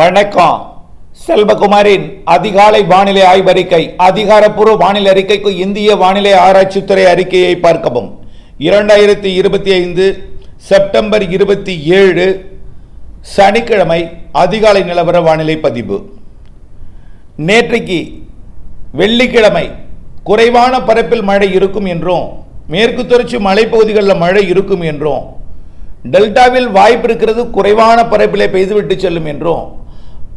வணக்கம். செல்வகுமாரின் அதிகாலை வானிலை ஆய்வறிக்கை அதிகாரப்பூர்வ வானிலை அறிக்கைக்கு இந்திய வானிலை ஆராய்ச்சித்துறை அறிக்கையை பார்க்கவும். இரண்டாயிரத்தி இருபத்தி ஐந்து செப்டம்பர் இருபத்தி ஏழு சனிக்கிழமை அதிகாலை நிலவர வானிலை பதிவு. நேற்றைக்கு வெள்ளிக்கிழமை குறைவான பரப்பில் மழை இருக்கும் என்றும் மேற்கு தொடர்ச்சி மலைப்பகுதிகளில் மழை இருக்கும் என்றும் டெல்டாவில் வாய்ப்பு இருக்கிறது குறைவான பரப்பிலே பெய்துவிட்டு செல்லும் என்றும்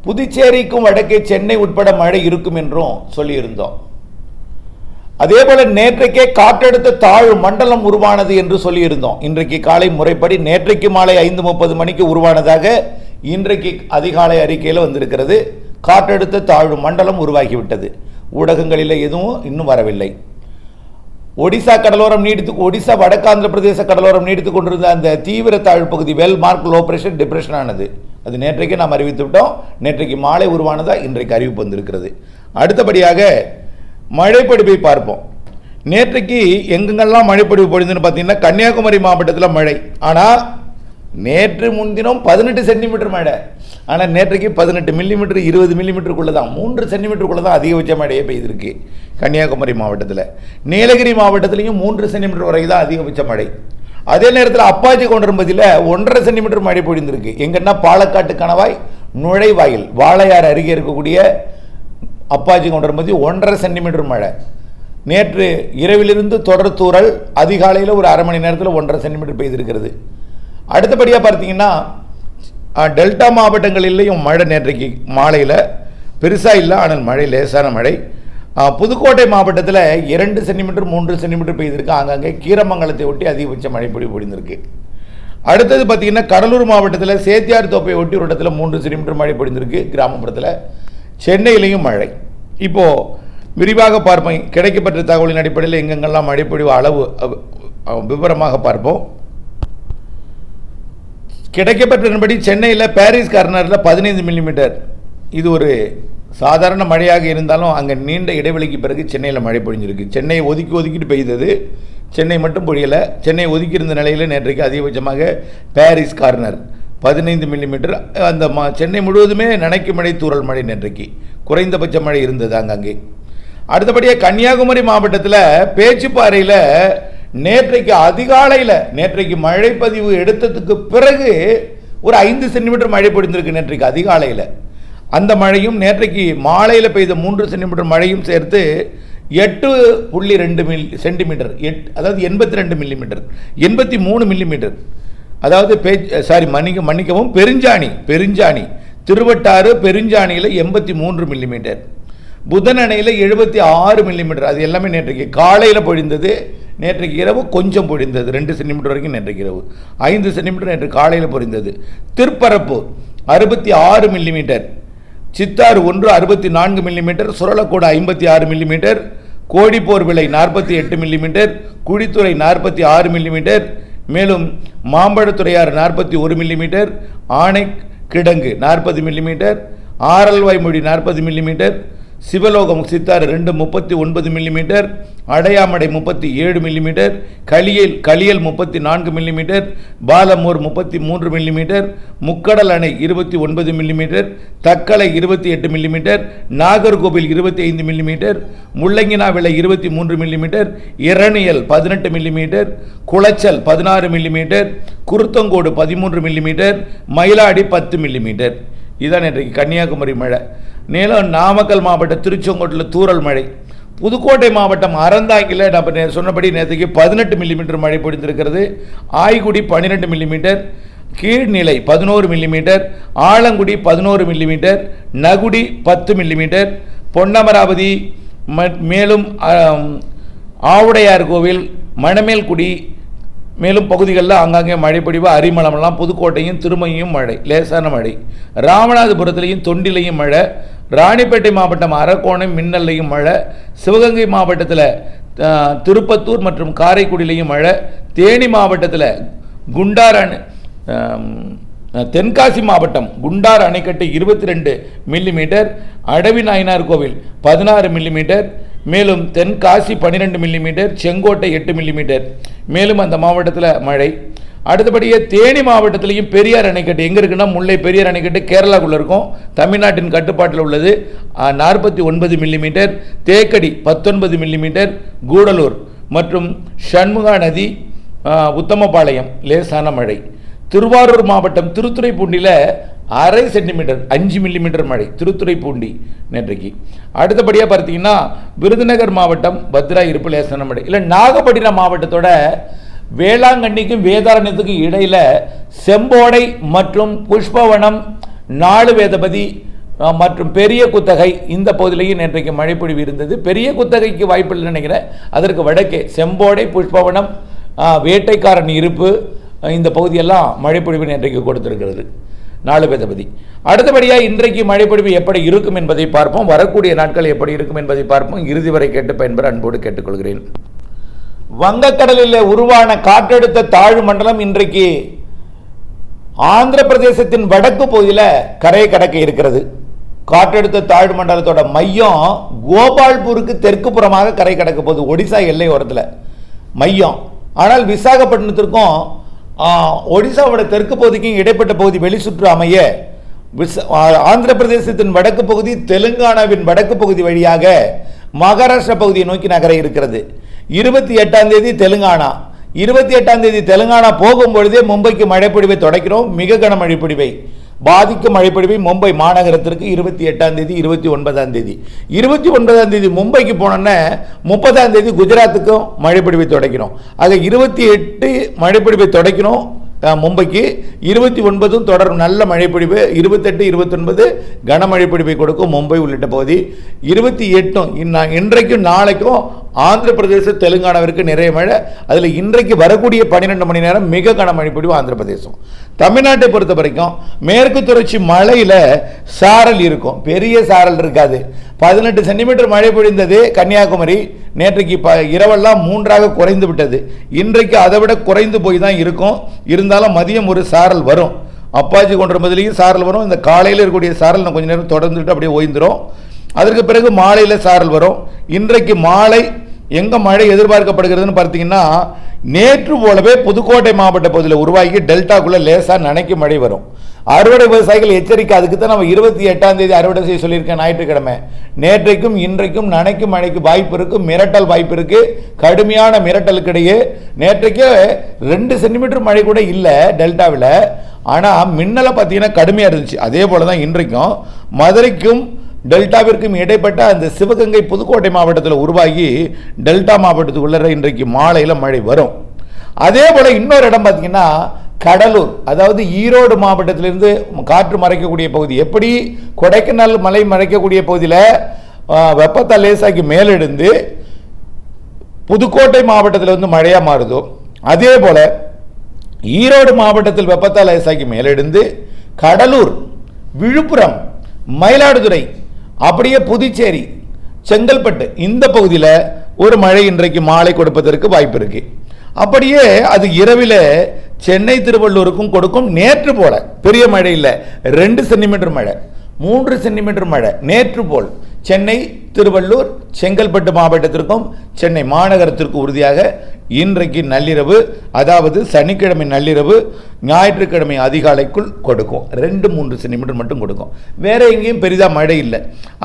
புதுச்சேரிக்கும் வடக்கே சென்னை உட்பட மழை இருக்கும் என்றும் சொல்லியிருந்தோம். அதே போல நேற்றைக்கே காற்றழுத்த தாழ்வு மண்டலம் உருவானது என்று சொல்லியிருந்தோம். இன்றைக்கு காலை முறைப்படி நேற்றைக்கு மாலை ஐந்து முப்பது மணிக்கு உருவானதாக இன்றைக்கு அதிகாலை அறிக்கையில் வந்திருக்கிறது. காற்றழுத்த தாழ்வு மண்டலம் உருவாகிவிட்டது. ஊடகங்களில் எதுவும் இன்னும் வரவில்லை. ஒடிசா கடலோரம் நீடித்து ஒடிசா வடக்காந்திர பிரதேச கடலோரம் நீடித்து கொண்டிருந்த அந்த தீவிர தாழ்வு பகுதி well mark low pressure depression ஆனது. அது நேற்றைக்கு நாம் அறிவித்து விட்டோம். நேற்றைக்கு மாலை உருவானதாக இன்றைக்கு அறிவிப்பு வந்திருக்கிறது. அடுத்தபடியாக மழைப்படிப்பை பார்ப்போம். நேற்றைக்கு எங்கெங்கெல்லாம் மழைப்படிவு பொழுதுன்னு பார்த்தீங்கன்னா கன்னியாகுமரி மாவட்டத்தில் மழை. ஆனால் நேற்று முன்தினம் பதினெட்டு சென்டிமீட்டர் மழை. ஆனால் நேற்றைக்கு பதினெட்டு மில்லிமீட்டர் இருபது மில்லிமீட்டருக்குள்ளே தான். மூன்று சென்டிமீட்டருக்குள்ளே தான் அதிகபட்ச மழையே பெய்திருக்கு கன்னியாகுமரி மாவட்டத்தில். நீலகிரி மாவட்டத்திலையும் மூன்று சென்டிமீட்டர் வரை தான் அதிகபட்ச மழை. அதே நேரத்தில் அப்பாச்சி கொண்டிருப்பதில் ஒன்றரை சென்டிமீட்டர் மழை பொழிந்திருக்கு. எங்கன்னா பாலக்காட்டு கணவாய் நுழைவாயில் வாழையார் அருகே இருக்கக்கூடிய அப்பாச்சி கொண்டிருப்பதி ஒன்றரை சென்டிமீட்டர் மழை. நேற்று இரவிலிருந்து தொடர் தூறல் அதிகாலையில் ஒரு அரை மணி நேரத்தில் ஒன்றரை சென்டிமீட்டர் பெய்திருக்கிறது. அடுத்தபடியாக பார்த்தீங்கன்னா டெல்டா மாவட்டங்களிலேயும் மழை நேற்றைக்கு மாலையில். பெருசாக இல்லை ஆனால் மழை லேசான மழை. புதுக்கோட்டை மாவட்டத்தில் இரண்டு சென்டிமீட்டர் மூன்று சென்டிமீட்டர் பெய்திருக்கு. ஆங்காங்கே கீரமங்கலத்தை ஒட்டி அதிகபட்ச மழை பொழி பொழிந்திருக்கு. அடுத்தது பார்த்திங்கன்னா கடலூர் மாவட்டத்தில் சேத்தியார் தோப்பை ஒட்டி ஒரு இடத்துல மூன்று சென்டிமீட்டர் மழை பொழிந்திருக்கு. கிராமப்புறத்தில் சென்னையிலையும் மழை. இப்போது விரிவாக பார்ப்போம். கிடைக்கப்பட்ட தகவலின் அடிப்படையில் எங்கெங்கெல்லாம் மழைப்பொழிவு அளவு விவரமாக பார்ப்போம். கிடைக்கப்பட்டபடி சென்னையில் பாரிஸ் கார்னரில் பதினைந்து மில்லிமீட்டர். இது ஒரு சாதாரண மழையாக இருந்தாலும் அங்கே நீண்ட இடைவெளிக்கு பிறகு சென்னையில் மழை பொழிஞ்சிருக்கு. சென்னை ஒதுக்கி ஒதுக்கிட்டு பெய்தது. சென்னை மட்டும் பொழியலை. சென்னை ஒதுக்கி இருந்த நிலையில் நேற்றைக்கு அதிகபட்சமாக பாரிஸ் கார்னர் பதினைந்து மில்லிமீட்டர் அந்த ம சென்னை முழுவதுமே நினைக்கும் மழை தூரல் மழை நேற்றைக்கு. குறைந்தபட்ச மழை இருந்தது அங்கங்கே. அடுத்தபடியாக கன்னியாகுமரி மாவட்டத்தில் பேச்சுப்பாறையில் நேற்றைக்கு அதிகாலையில் நேற்றைக்கு மழைப்பதிவு எடுத்ததுக்கு பிறகு ஒரு ஐந்து சென்டிமீட்டர் மழை பொழிந்திருக்கு நேற்றைக்கு அதிகாலையில். அந்த மழையும் நேற்றைக்கு மாலையில் பெய்த மூன்று சென்டிமீட்டர் மழையும் சேர்த்து எட்டு புள்ளி ரெண்டு மில் சென்டிமீட்டர் எட் அதாவது எண்பத்தி ரெண்டு மில்லிமீட்டர் எண்பத்தி மூணு மில்லிமீட்டர் அதாவது பே சாரி மன்னிக்க மன்னிக்கவும் பெருஞ்சாணி பெருஞ்சாணி திருவட்டாறு பெருஞ்சாணியில் எண்பத்தி மூன்று மில்லிமீட்டர் புதன் அணையில் எழுபத்தி ஆறு மில்லிமீட்டர் அது எல்லாமே நேற்றைக்கு காலையில் பொழிந்தது நேற்றைக்கு இரவு கொஞ்சம் பொழிந்தது ரெண்டு சென்டிமீட்டர் வரைக்கும் நேற்றைக்கு இரவு. ஐந்து சென்டிமீட்டர் நேற்று காலையில் பொழிந்தது. திருப்பரப்பு அறுபத்தி ஆறு மில்லிமீட்டர் சித்தாறு ஒன்று அறுபத்தி நான்கு மில்லிமீட்டர் சுரலக்கோடு ஐம்பத்தி ஆறு மில்லிமீட்டர் கோடிப்போர் விலை நாற்பத்தி எட்டு மில்லிமீட்டர் குழித்துறை நாற்பத்தி ஆறு மில்லிமீட்டர் மேலும் மாம்பழத்துறையார் நாற்பத்தி ஒரு மில்லிமீட்டர் ஆணை கிடங்கு நாற்பது மில்லிமீட்டர் ஆரல்வாய் மொழி நாற்பது மில்லிமீட்டர் சிவலோகம் சித்தாறு ரெண்டு முப்பத்தி ஒன்பது மில்லிமீட்டர் அடையாமடை முப்பத்தி ஏழு மில்லிமீட்டர் கலியல் களியல் முப்பத்தி நான்கு மில்லிமீட்டர் பாலமூர் முப்பத்தி மூன்று மில்லிமீட்டர் முக்கடல் அணை இருபத்தி ஒன்பது மில்லிமீட்டர் தக்கலை இருபத்தி எட்டு மில்லிமீட்டர் நாகர்கோவில் இருபத்தி ஐந்து மில்லிமீட்டர் முள்ளங்கினாவிளை இருபத்தி மூன்று மில்லிமீட்டர் இரணியல் பதினெட்டு மில்லிமீட்டர் குளச்சல் பதினாறு மில்லிமீட்டர் குருத்தங்கோடு பதிமூன்று மில்லிமீட்டர் மயிலாடி பத்து மில்லிமீட்டர் இதான் இன்றைக்கு கன்னியாகுமரி மழை. மேலும் நாமக்கல் மாவட்டம் திருச்செங்கோட்டில் தூரல் மழை. புதுக்கோட்டை மாவட்டம் அறந்தாங்கில் நம்ம சொன்னபடி நேற்றுக்கு பதினெட்டு மில்லிமீட்டர் மழை பொழிந்திருக்கிறது. ஆய்குடி பன்னிரெண்டு மில்லிமீட்டர் கீழ்நிலை பதினோரு மில்லிமீட்டர் ஆலங்குடி பதினோரு மில்லிமீட்டர் நகுடி பத்து மில்லிமீட்டர் பொன்னமராவதி மேலும் ஆவுடையார் கோவில் மணமேல்குடி மேலும் பகுதிகளில் ஆங்காங்கே மழை பொழிவு அரிமளமெல்லாம் புதுக்கோட்டையும் திருமையும் மழை லேசான மழை. ராமநாதபுரத்திலையும் தொண்டிலையும் மழை. ராணிப்பேட்டை மாவட்டம் அரக்கோணம் மின்னல்லையும் மழை. சிவகங்கை மாவட்டத்தில் திருப்பத்தூர் மற்றும் காரைக்குடியிலையும் மழை. தேனி மாவட்டத்தில் குண்டார் அணை தென்காசி மாவட்டம் குண்டார் அணைக்கட்டு இருபத்தி ரெண்டு மில்லிமீட்டர் அடவி நாயனார் கோவில் பதினாறு மில்லிமீட்டர் மேலும் தென்காசி பன்னிரெண்டு மில்லிமீட்டர் செங்கோட்டை எட்டு மில்லிமீட்டர் மேலும் அந்த மாவட்டத்தில் மழை. அடுத்தபடியே தேனி மாவட்டத்திலையும் பெரியார் அணைக்கட்டு. எங்கே இருக்குன்னா முல்லை பெரியார் அணைக்கட்டு கேரளாக்குள்ளே இருக்கும். தமிழ்நாட்டின் கட்டுப்பாட்டில் உள்ளது. நாற்பத்தி ஒன்பது மில்லிமீட்டர் தேக்கடி பத்தொன்பது மில்லிமீட்டர் கூடலூர் மற்றும் ஷண்முகா நதி உத்தமபாளையம் லேசான மழை. திருவாரூர் மாவட்டம் திருத்துறைப்பூண்டியில் அரை சென்டிமீட்டர் அஞ்சு மில்லிமீட்டர் மழை திருத்துறைப்பூண்டி நேற்றைக்கு. அடுத்தபடியாக பார்த்தீங்கன்னா விருதுநகர் மாவட்டம் பத்ரா இருப்பு லேசான மழை. இல்லை நாகப்பட்டினம் மாவட்டத்தோட வேளாங்கண்ணிக்கும் வேதாரண்யத்துக்கும் இடையில் செம்போடை மற்றும் புஷ்பவனம் நாலு வேதபதி மற்றும் பெரிய குத்தகை இந்த பகுதியிலையும் நேற்றைக்கு மழைப்பொழிவு இருந்தது. பெரிய குத்தகைக்கு வாய்ப்பில்லை நினைக்கிறேன். அதற்கு வடக்கே செம்போடை புஷ்பவனம் வேட்டைக்காரன் இருப்பு இந்த பகுதியெல்லாம் மழைப்பொழிவு நேற்றைக்கு கொடுத்துருக்கிறது. நாலு பேதபதி அடுத்தபடியாக இன்றைக்கு மழைப்பொழிவு எப்படி இருக்கும் என்பதை பார்ப்போம். வரக்கூடிய நாட்கள் எப்படி இருக்கும் என்பதை பார்ப்போம். இறுதி வரை கேட்டு பயன்பெற அன்போடு கேட்டுக்கொள்கிறேன். வங்கக்கடலில் உருவான காற்றழுத்த தாழ்வு மண்டலம் இன்றைக்கு ஆந்திர பிரதேசத்தின் வடக்கு பகுதியில் கரையை கடக்க இருக்கிறது. காற்றழுத்த தாழ்வு மண்டலத்தோட மையம் கோபால்பூருக்கு தெற்கு புறமாக கரை கடக்க போகுது. ஒடிசா எல்லை ஓரத்தில் மையம். ஆனால் விசாகப்பட்டினத்திற்கும் ஒடிசாவோட தெற்கு பகுதிக்கும் இடைப்பட்ட பகுதி வெளிச்சுற்று அமைய ஆந்திர பிரதேசத்தின் வடக்கு பகுதி தெலுங்கானாவின் வடக்கு பகுதி வழியாக மகாராஷ்டிரா பகுதியை நோக்கி நகர இருக்கிறது. இருபத்தி எட்டாம் தேதி தெலுங்கானா. இருபத்தி எட்டாம் தேதி தெலுங்கானா போகும்பொழுதே மும்பைக்கு மழைப்பொழிவை தொடக்கிறோம். மிக கன பொழிவை பாதிக்கும் மழைப்பொழிவை மும்பை மாநகரத்திற்கு இருபத்தி எட்டாம் தேதி இருபத்தி ஒன்பதாம் தேதி. இருபத்தி ஒன்பதாம் தேதி மும்பைக்கு போனோன்னே முப்பதாம் தேதி குஜராத்துக்கும் மழைப்பொழிவை தொடக்கிறோம் ஆக இருபத்தி எட்டு மழைப்பொழிவை தொடக்கிறோம் மும்பைக்கு. இருபத்தி ஒன்பதும் தொடரும் நல்ல மழைப்பொழிவு. இருபத்தெட்டு இருபத்தொன்பது கனமழை பிடிப்பை கொடுக்கும் மும்பை உள்ளிட்ட பகுதி. இருபத்தி எட்டும் இன்றைக்கும் நாளைக்கும் ஆந்திர பிரதேச தெலுங்கானாவிற்கு நிறைய மழை. அதில் இன்றைக்கு வரக்கூடிய பன்னிரெண்டு மணி நேரம் மிக கனமழை பிடிவு ஆந்திர பிரதேசம் தமிழ்நாட்டை பொறுத்த வரைக்கும் மேற்கு தொடர்ச்சி மழையில் சாரல் இருக்கும். பெரிய சாரல் இருக்காது. பதினெட்டு சென்டிமீட்டர் மழை பொழிந்தது கன்னியாகுமரி. நேற்றைக்கு ப இரவெல்லாம் மூன்றாக குறைந்து விட்டது. இன்றைக்கு அதை விட குறைந்து போய் தான் இருக்கும். இருந்தாலும் மதியம் ஒரு சாரல் வரும். அப்பாச்சி கொன்ற முதலையும் சாரல் வரும். இந்த காலையில் இருக்கக்கூடிய சாரல் கொஞ்சம் நேரம் தொடர்ந்துட்டு அப்படியே ஓய்ந்துடும் அதற்கு பிறகு மாலையில் சாரல் வரும். இன்றைக்கு மாலை எங்கே மழை எதிர்பார்க்கப்படுகிறதுன்னு பார்த்தீங்கன்னா நேற்று போலவே புதுக்கோட்டை மாவட்ட பகுதியில் உருவாகி டெல்டாக்குள்ளே லேசாக நனைக்கும் மழை வரும். அறுவடை விவசாயிகள் எச்சரிக்கை அதுக்கு தான் நம்ம இருபத்தி எட்டாம் தேதி அறுவடை செய்ய சொல்லியிருக்கேன் ஞாயிற்றுக்கிழமை. நேற்றைக்கும் இன்றைக்கும் நனைக்கும் மழைக்கு வாய்ப்பு இருக்கு மிரட்டல் வாய்ப்பு இருக்கு. கடுமையான மிரட்டலுக்கு இடையே நேற்றைக்கே ரெண்டு சென்டிமீட்டர் மழை கூட இல்லை டெல்டாவில். ஆனால் மின்னலை பார்த்தீங்கன்னா கடுமையாக இருந்துச்சு. அதே போல தான் இன்றைக்கும் மதுரைக்கும் டெல்டாவிற்கும் இடைப்பட்ட அந்த சிவகங்கை புதுக்கோட்டை மாவட்டத்தில் உருவாகி டெல்டா மாவட்டத்துக்குள்ளே இன்றைக்கு மாலையில் மழை வரும். அதே போல் இன்னொரு இடம் பார்த்தீங்கன்னா கடலூர். அதாவது ஈரோடு மாவட்டத்திலிருந்து காற்று மறைக்கக்கூடிய பகுதி. எப்படி? கொடைக்கானல் மலை மறைக்கக்கூடிய பகுதியில் வெப்பத்தை லேசாக்கி மேலெடுந்து புதுக்கோட்டை மாவட்டத்தில் வந்து மழையாக மாறுதோ அதே போல் ஈரோடு மாவட்டத்தில் வெப்பத்தால் லேசாக்கி மேலெடுந்து கடலூர் விழுப்புரம் மயிலாடுதுறை அப்படியே புதுச்சேரி செங்கல்பட்டு இந்த பகுதியில் ஒரு மழை இன்றைக்கு மாலை கொடுப்பதற்கு வாய்ப்பு இருக்கு. அப்படியே அது இரவில் சென்னை திருவள்ளூருக்கும் கொடுக்கும். நேற்று போல பெரிய மழை இல்லை. ரெண்டு சென்டிமீட்டர் மழை மூன்று சென்டிமீட்டர் மழை நேற்று போல். சென்னை திருவள்ளூர் செங்கல்பட்டு மாவட்டத்திற்கும் சென்னை மாநகரத்திற்கு உறுதியாக இன்றைக்கு நள்ளிரவு அதாவது சனிக்கிழமை நள்ளிரவு ஞாயிற்றுக்கிழமை அதிகாலைக்குள் கொடுக்கும். ரெண்டு மூன்று சென்டிமீட்டர் மட்டும் கொடுக்கும். வேற எங்கேயும் பெரிதாக மழை இல்லை.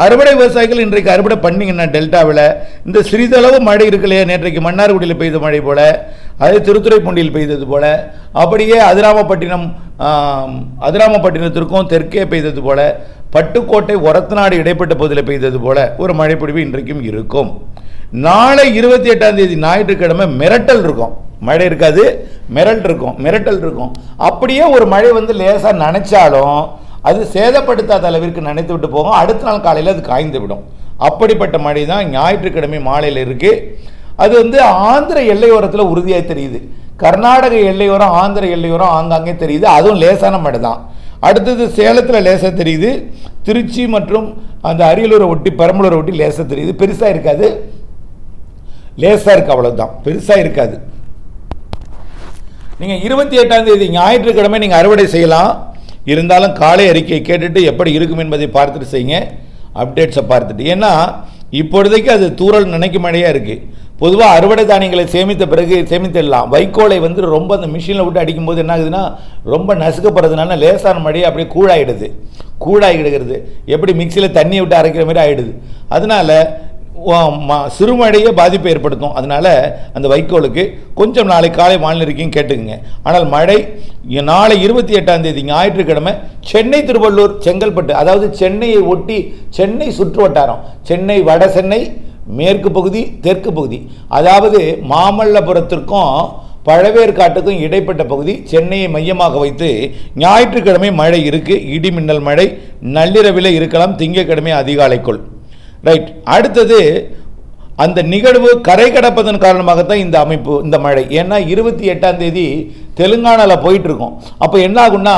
அறுவடை விவசாயிகள் இன்றைக்கு அறுவடை பண்ணீங்கன்னா டெல்டாவில் இந்த சிறிதளவு மழை இருக்கலையே நேற்றைக்கு மன்னார்குடியில் பெய்த மழை போல அது திருத்துறைப்பூண்டியில் பெய்தது போல அப்படியே அதிராமப்பட்டினம் அதிராமப்பட்டினத்திற்கும் தெற்கே பெய்தது போல பட்டுக்கோட்டை ஒரத்தநாடு இடைப்பட்ட பகுதியில் பெய்தது போல ஒரு மழைப்பொழிவு இன்றைக்கும் இருக்கும். நாளை இருபத்தி எட்டாம் தேதி ஞாயிற்றுக்கிழமை மிரட்டல் இருக்கும். மழை இருக்காது மிரட்டல் இருக்கும் மிரட்டல் இருக்கும். அப்படியே ஒரு மழை வந்து லேசாக நினைச்சாலும் அது சேதப்படுத்தாத அளவிற்கு நினைத்து விட்டு போகும். அடுத்த நாள் காலையில் அது காய்ந்து விடும். அப்படிப்பட்ட மழை தான் ஞாயிற்றுக்கிழமை மாலையில் இருக்குது அது வந்து ஆந்திர எல்லையோரத்தில் உறுதியாக தெரியுது. கர்நாடக எல்லையோரம் ஆந்திர எல்லையோரம் ஆங்காங்கே தெரியுது. அதுவும் லேசான மழை தான் அடுத்தது சேலத்தில் லேசாக தெரியுது. திருச்சி மற்றும் அந்த அரியலூரை ஒட்டி பெரம்பலூரை ஒட்டி லேசாக தெரியுது. பெருசாக இருக்காது. லேசாக இருக்குது அவ்வளோதான் பெருசாக இருக்காது. நீங்கள் இருபத்தி எட்டாம் தேதி ஞாயிற்றுக்கிழமை நீங்கள் அறுவடை செய்யலாம். இருந்தாலும் காலை அறிக்கையை கேட்டுட்டு எப்படி இருக்கும் என்பதை பார்த்துட்டு செய்யுங்க. அப்டேட்ஸை பார்த்துட்டு. ஏன்னா இப்பொழுதைக்கு அது தூறல் நினைக்கும் மழையாக இருக்குது பொதுவாக அறுவடை தானியங்களை சேமித்த பிறகு சேமித்திடலாம் வைக்கோலை வந்து ரொம்ப அந்த மிஷினில் விட்டு அடிக்கும்போது என்ன ஆகுதுன்னா ரொம்ப நசுக்கப்படுறதுனால லேசான மழையை அப்படியே கூழாயிடுது. கூழாகிடுகிறது. எப்படி மிக்சியில் தண்ணியை விட்டு அரைக்கிற மாதிரி ஆகிடுது அதனால் சிறுமழையே பாதிப்பை ஏற்படுத்தும். அதனால் அந்த வைக்கோலுக்கு கொஞ்சம் நாளை காலை வானிலைக்கும் கேட்டுக்குங்க. ஆனால் மழை நாளை இருபத்தி எட்டாம் தேதி ஞாயிற்றுக்கிழமை சென்னை திருவள்ளூர் செங்கல்பட்டு அதாவது சென்னையை ஒட்டி சென்னை சுற்று வட்டாரம் சென்னை வட சென்னை மேற்கு பகுதி தெற்கு பகுதி. அதாவது மாமல்லபுரத்திற்கும் பழவேற்காட்டுக்கும் இடைப்பட்ட பகுதி. சென்னையை மையமாக வைத்து ஞாயிற்றுக்கிழமை மழை இருக்குது இடி மின்னல் மழை. நள்ளிரவில் இருக்கலாம். திங்கக்கிழமை அதிகாலைக்குள். ரைட் அடுத்தது அந்த நிகழ்வு கரை கடப்பதன் காரணமாகத்தான் இந்த அமைப்பு இந்த மழை. ஏன்னா இருபத்தி எட்டாம் தேதி தெலுங்கானாவில் போயிட்டுருக்கோம் அப்போ என்ன ஆகும்னா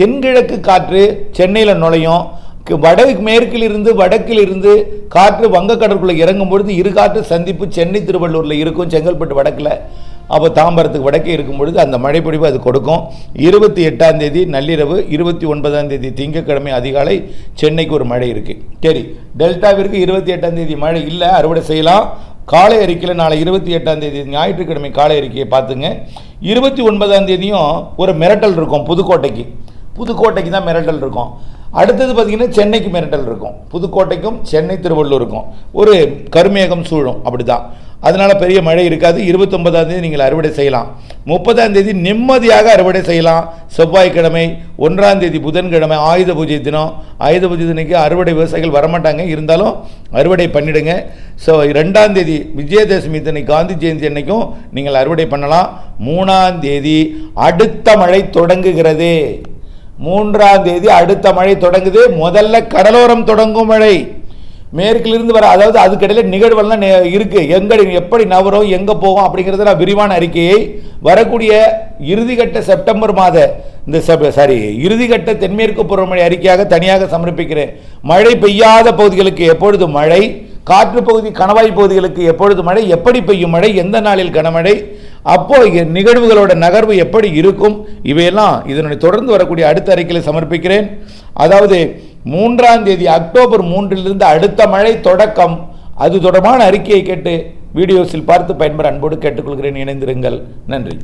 தென்கிழக்கு காற்று சென்னையில் நுழையும். வட மேற்கில் இருந்து வடக்கில் இருந்து காற்று வங்கக்கடற்குள்ளே இறங்கும் பொழுது இரு காற்று சந்திப்பு சென்னை திருவள்ளூரில் இருக்கும் செங்கல்பட்டு வடக்கில். அப்போ தாம்பரத்துக்கு வடக்கே இருக்கும் பொழுது அந்த மழைப்பொழிவு அது கொடுக்கும். இருபத்தி எட்டாம் தேதி நள்ளிரவு இருபத்தி ஒன்பதாம் தேதி திங்கட்கிழமை அதிகாலை சென்னைக்கு ஒரு மழை இருக்குது சரி டெல்டாவிற்கு இருபத்தி எட்டாம் தேதி மழை இல்லை அறுவடை செய்யலாம். காலை அறிக்கையில் நாளை இருபத்தி எட்டாம் தேதி ஞாயிற்றுக்கிழமை காலை அறிக்கையை பார்த்துங்க. இருபத்தி ஒன்பதாம் தேதியும் ஒரு மிரட்டல் இருக்கும் புதுக்கோட்டைக்கு. புதுக்கோட்டைக்கு தான் மிரட்டல் இருக்கும். அடுத்தது பார்த்திங்கன்னா சென்னைக்கு மிரட்டல் இருக்கும். புதுக்கோட்டைக்கும் சென்னை திருவள்ளூருக்கும் ஒரு கருமேகம் சூழும் அப்படி தான் அதனால் பெரிய மழை இருக்காது. இருபத்தொன்பதாம் தேதி நீங்கள் அறுவடை செய்யலாம். முப்பதாம் தேதி நிம்மதியாக அறுவடை செய்யலாம். செவ்வாய்க்கிழமை ஒன்றாம் தேதி புதன்கிழமை ஆயுத பூஜை தினம். ஆயுத பூஜை தினக்கு அறுவடை விவசாயிகள் வரமாட்டாங்க. இருந்தாலும் அறுவடை பண்ணிடுங்க. ஸோ ரெண்டாம் தேதி விஜயதசமி தினை காந்தி ஜெயந்தி அன்னைக்கும் நீங்கள் அறுவடை பண்ணலாம். மூணாம் தேதி அடுத்த மழை தொடங்குகிறது. மூன்றாம் தேதி அடுத்த மழை தொடங்குது. முதல்ல கடலோரம் தொடங்கும் மழை. மேற்கிலிருந்து வர அதாவது அதுக்கிடையில் நிகழ்வெல்லாம் இருக்கு. எங்கடி எப்படி நவரும் எங்கே போகும் அப்படிங்கிறத நான் விரிவான அறிக்கையை வரக்கூடிய இறுதிக்கட்ட செப்டம்பர் மாத இந்த சாரி இறுதிக்கட்ட தென்மேற்கு பருவமழை அறிக்கையாக தனியாக சமர்ப்பிக்கிறேன். மழை பெய்யாத பகுதிகளுக்கு எப்பொழுது மழை? காற்று பகுதி கணவாய் பகுதிகளுக்கு எப்பொழுது மழை? எப்படி பெய்யும் மழை? எந்த நாளில் கனமழை? அப்போ நிகழ்வுகளோட நகர்வு எப்படி இருக்கும்? இவையெல்லாம் இதனுடைய தொடர்ந்து வரக்கூடிய அடுத்த அறிக்கையில் சமர்ப்பிக்கிறேன். அதாவது மூன்றாம் தேதி அக்டோபர் மூன்றிலிருந்து அடுத்த மழை தொடக்கம். அது தொடர்பான அறிக்கையை கேட்டு வீடியோஸில் பார்த்து பயன்பெற அன்போடு கேட்டுக்கொள்கிறேன். இணைந்திருங்கள். நன்றி.